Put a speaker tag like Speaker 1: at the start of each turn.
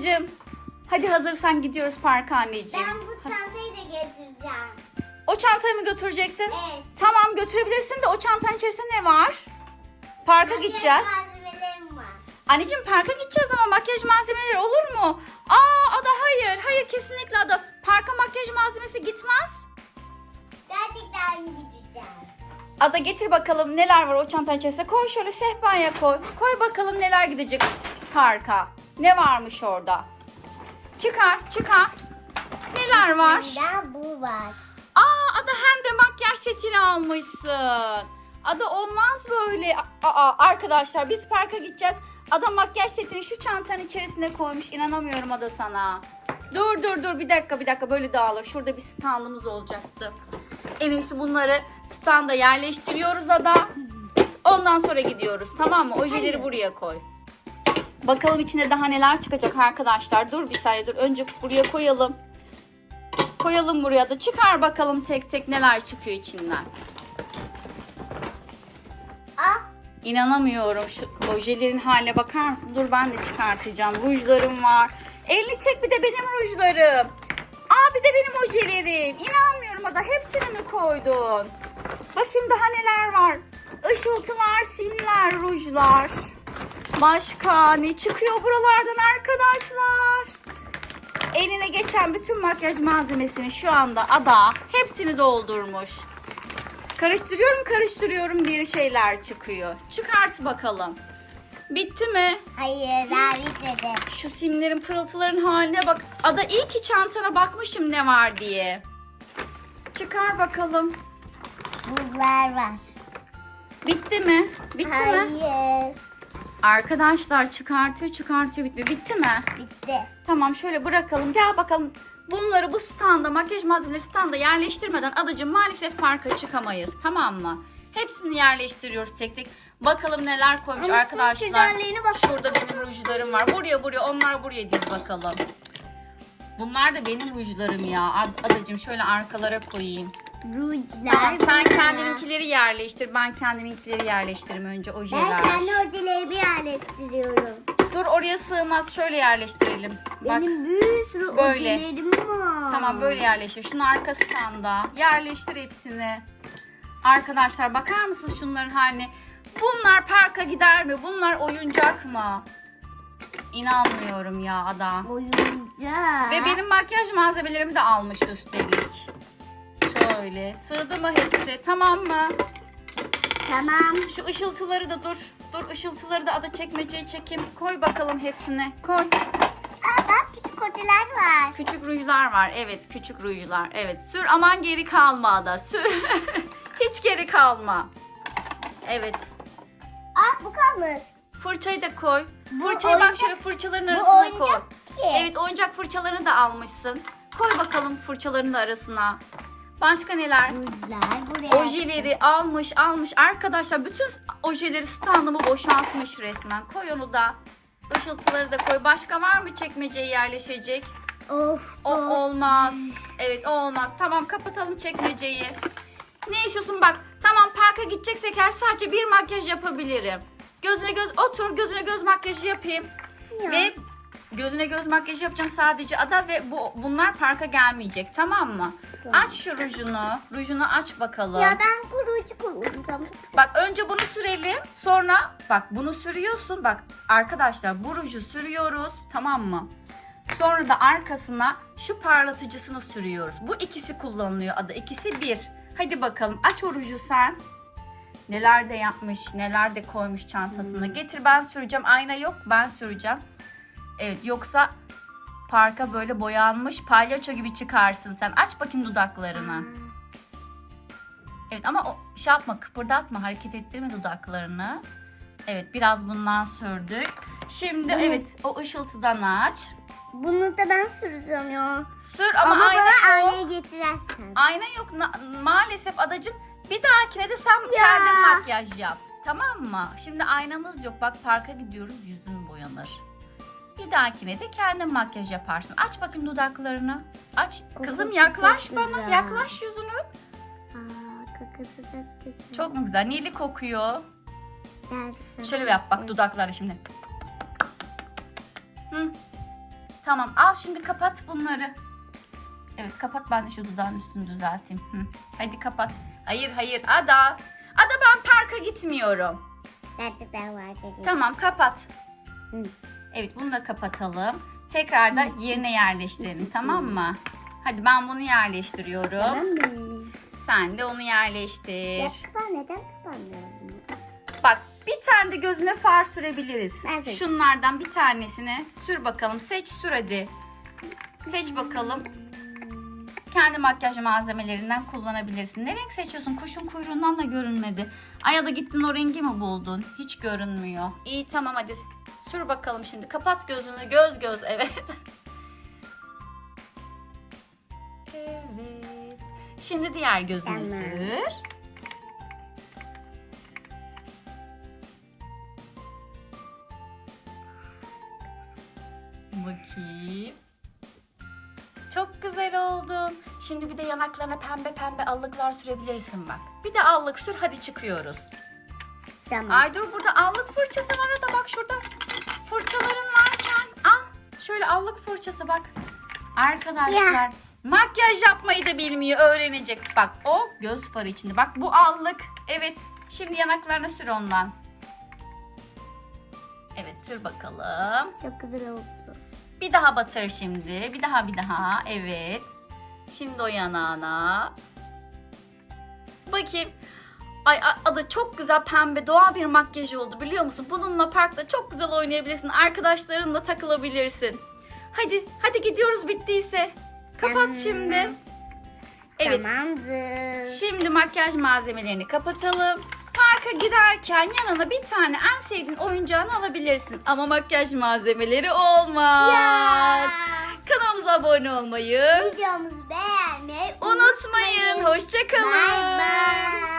Speaker 1: Adacığım. Hadi hazırsan gidiyoruz parka anneciğim.
Speaker 2: Ben bu çantayı da getireceğim.
Speaker 1: O çantayı mı götüreceksin?
Speaker 2: Evet.
Speaker 1: Tamam götürebilirsin de o çantanın içerisinde ne var? Parka gideceğiz.
Speaker 2: Malzemelerim var.
Speaker 1: Anneciğim parka gideceğiz ama makyaj malzemeleri olur mu? Aa Ada hayır. Hayır kesinlikle Ada. Parka makyaj malzemesi gitmez.
Speaker 2: Gerçekten gideceğim.
Speaker 1: Ada getir bakalım neler var o çantanın içerisinde. Koy şöyle sehpaya koy. Koy bakalım neler gidecek parka. Ne varmış orada? Çıkar çıkar. Neler var?
Speaker 2: Bunda bu var.
Speaker 1: Aa Ada hem de makyaj setini almışsın. Ada olmaz böyle. Aa arkadaşlar biz parka gideceğiz. Ada makyaj setini şu çantanın içerisine koymuş. İnanamıyorum Ada sana. Dur dur dur bir dakika bir dakika böyle dağılır. Şurada bir standımız olacaktı. En iyisi bunları standa yerleştiriyoruz Ada. Ondan sonra gidiyoruz tamam mı? Ojeleri buraya koy. Bakalım içinde daha neler çıkacak arkadaşlar. Dur bir saniye dur. Önce buraya koyalım. Koyalım buraya da. Çıkar bakalım tek tek neler çıkıyor içinden.
Speaker 2: Ah
Speaker 1: İnanamıyorum şu ojelerin haline bakar mısın? Dur ben de çıkartacağım. Rujlarım var. Elini çek bir de benim rujlarım. Aa bir de benim ojelerim. İnanmıyorum Ada hepsini mi koydun? Bakayım daha neler var. Işıltılar, simler, rujlar. Başka ne çıkıyor buralardan arkadaşlar? Eline geçen bütün makyaj malzemesini şu anda Ada hepsini doldurmuş. Karıştırıyorum karıştırıyorum bir şeyler çıkıyor. Çıkart bakalım. Bitti mi?
Speaker 2: hayır daha bitmedi.
Speaker 1: Şu simlerin pırıltıların haline bak. Ada iyi ki çantana bakmışım ne var diye. Çıkar bakalım.
Speaker 2: Buzlar var.
Speaker 1: Bitti mi? Bitti mi? Arkadaşlar çıkartıyor çıkartıyor bitmiyor. Bitti mi?
Speaker 2: Bitti.
Speaker 1: Tamam şöyle bırakalım. Gel bakalım. Bunları bu standa makyaj malzemeleri standa yerleştirmeden adacığım maalesef parka çıkamayız. Tamam mı? Hepsini yerleştiriyoruz tek tek. Bakalım neler koymuş
Speaker 2: Ama
Speaker 1: arkadaşlar. Şurada benim rujlarım var. Buraya buraya onlar buraya diz bakalım. Bunlar da benim rujlarım ya. Ad- Adacığım şöyle arkalara koyayım.
Speaker 2: Rujlar.
Speaker 1: Tamam sen kendininkileri yerleştir. Ben kendiminkileri yerleştiririm önce ojeler.
Speaker 2: Ben kendi hocalarımı yerleştiriyorum.
Speaker 1: Dur oraya sığmaz. Şöyle yerleştirelim. Bak.
Speaker 2: Benim bir sürü
Speaker 1: böyle.
Speaker 2: hocelerim var.
Speaker 1: Tamam böyle yerleştir. Şunun arka standa. Yerleştir hepsini. Arkadaşlar bakar mısınız şunların haline? Bunlar parka gider mi? Bunlar oyuncak mı? İnanmıyorum ya adam.
Speaker 2: Oyuncak.
Speaker 1: Ve benim makyaj malzemelerimi de almış üstelik. Şöyle. Sığdı mı hepsi? Tamam mı?
Speaker 2: Tamam.
Speaker 1: Şu ışıltıları da dur. Dur ışıltıları da ada çekmeceye çekeyim. Koy bakalım hepsini. Koy.
Speaker 2: Aa, bak küçük hocalar var.
Speaker 1: Küçük rujlar var. Evet küçük rujlar. Evet sür aman geri kalma da sür. Hiç geri kalma. Evet.
Speaker 2: Aa bu kalmış.
Speaker 1: Fırçayı da koy. Fırçayı bak
Speaker 2: oyuncak-
Speaker 1: şöyle fırçaların arasına
Speaker 2: oyuncak
Speaker 1: koy.
Speaker 2: ki.
Speaker 1: Evet oyuncak fırçalarını da almışsın. Koy bakalım fırçaların da arasına. Başka neler?
Speaker 2: Buraya.
Speaker 1: Ojeleri almış almış. Arkadaşlar bütün ojeleri standımı boşaltmış resmen. Koy onu da. Işıltıları da koy. Başka var mı çekmeceye yerleşecek?
Speaker 2: Of.
Speaker 1: O
Speaker 2: çok-
Speaker 1: olmaz. Evet o olmaz. Tamam kapatalım çekmeceyi. Ne istiyorsun bak. Tamam parka gideceksek eğer sadece bir makyaj yapabilirim. Gözüne göz otur gözüne göz makyajı yapayım.
Speaker 2: Ya.
Speaker 1: Ve gözüne göz makyajı yapacağım sadece ada ve bu bunlar parka gelmeyecek tamam mı?
Speaker 2: Tamam.
Speaker 1: Aç şu rujunu. Rujunu aç bakalım.
Speaker 2: Ya ben bu ruju kullanacağım.
Speaker 1: Bak önce bunu sürelim. Sonra bak bunu sürüyorsun. Bak arkadaşlar bu ruju sürüyoruz. Tamam mı? Sonra da arkasına şu parlatıcısını sürüyoruz. Bu ikisi kullanılıyor adı. İkisi bir. Hadi bakalım aç o ruju sen. Neler de yapmış, neler de koymuş çantasına. Getir ben süreceğim. Ayna yok ben süreceğim. Evet yoksa parka böyle boyanmış palyaço gibi çıkarsın sen. Aç bakayım dudaklarını. Evet ama o şey yapma kıpırdatma hareket ettirme dudaklarını. Evet biraz bundan sürdük. Şimdi
Speaker 2: Bunu-
Speaker 1: evet o ışıltıdan aç.
Speaker 2: Bunu da ben süreceğim ya.
Speaker 1: Sür ama,
Speaker 2: Ama,
Speaker 1: ayna
Speaker 2: bana
Speaker 1: yok.
Speaker 2: aynayı getirersen.
Speaker 1: Ayna yok Na- maalesef adacım. Bir dahakine de sen kendin makyaj yap. Tamam mı? Şimdi aynamız yok. Bak parka gidiyoruz yüzün boyanır. Bir dahakine de kendin makyaj yaparsın. Aç bakayım dudaklarını. Aç. Kızım
Speaker 2: Kokusu
Speaker 1: yaklaş
Speaker 2: çok
Speaker 1: bana.
Speaker 2: güzel.
Speaker 1: Yaklaş yüzünü.
Speaker 2: Aa, kokusu çok güzel.
Speaker 1: Çok mu güzel? Nili kokuyor.
Speaker 2: Sana
Speaker 1: Şöyle bir yap bak dudakları şimdi. Hı. Tamam al şimdi kapat bunları. Evet kapat ben de şu dudağın üstünü düzelteyim. Hı. Hadi kapat. Hayır hayır Ada. Ada ben parka gitmiyorum.
Speaker 2: Gerçekten var.
Speaker 1: Tamam kapat.
Speaker 2: Hı.
Speaker 1: Evet bunu da kapatalım. Tekrar da yerine yerleştirelim tamam mı? Hadi ben bunu yerleştiriyorum.
Speaker 2: Tamam mı?
Speaker 1: Sen de onu yerleştir.
Speaker 2: Ya kapan neden kapanmıyor bunu?
Speaker 1: Bak bir tane de gözüne far sürebiliriz.
Speaker 2: Seçeyim.
Speaker 1: Şunlardan bir tanesini sür bakalım. Seç sür hadi. Seç bakalım. Kendi makyaj malzemelerinden kullanabilirsin. Ne renk seçiyorsun? Kuşun kuyruğundan da görünmedi. Ay ya da gittin o rengi mi buldun? Hiç görünmüyor. İyi tamam hadi. Sür bakalım şimdi. Kapat gözünü. Göz göz evet. evet. Şimdi diğer gözünü
Speaker 2: Tamam.
Speaker 1: sür. Bakayım. Çok güzel oldun. Şimdi bir de yanaklarına pembe pembe allıklar sürebilirsin bak. Bir de allık sür hadi çıkıyoruz.
Speaker 2: Tamam.
Speaker 1: Ay dur burada allık fırçası var da bak şurada fırçaların varken al. Şöyle allık fırçası bak. Arkadaşlar
Speaker 2: Ya.
Speaker 1: makyaj yapmayı da bilmiyor öğrenecek. Bak o göz farı içinde. Bak bu allık. Evet şimdi yanaklarına sür ondan. Evet sür bakalım.
Speaker 2: Çok güzel oldu.
Speaker 1: Bir daha batır şimdi. Bir daha bir daha. Evet. Şimdi o yanağına. Bakayım. Ay adı çok güzel pembe doğal bir makyaj oldu biliyor musun? Bununla parkta çok güzel oynayabilirsin. Arkadaşlarınla takılabilirsin. Hadi hadi gidiyoruz bittiyse. Kapat
Speaker 2: Tamam.
Speaker 1: şimdi. Evet.
Speaker 2: Tamamdır.
Speaker 1: Şimdi makyaj malzemelerini kapatalım. Parka giderken yanına bir tane en sevdiğin oyuncağını alabilirsin. Ama makyaj malzemeleri olmaz.
Speaker 2: Ya.
Speaker 1: Kanalımıza abone olmayı
Speaker 2: Videomuzu beğenmeyi
Speaker 1: unutmayın. Hoşçakalın.
Speaker 2: Bye bye.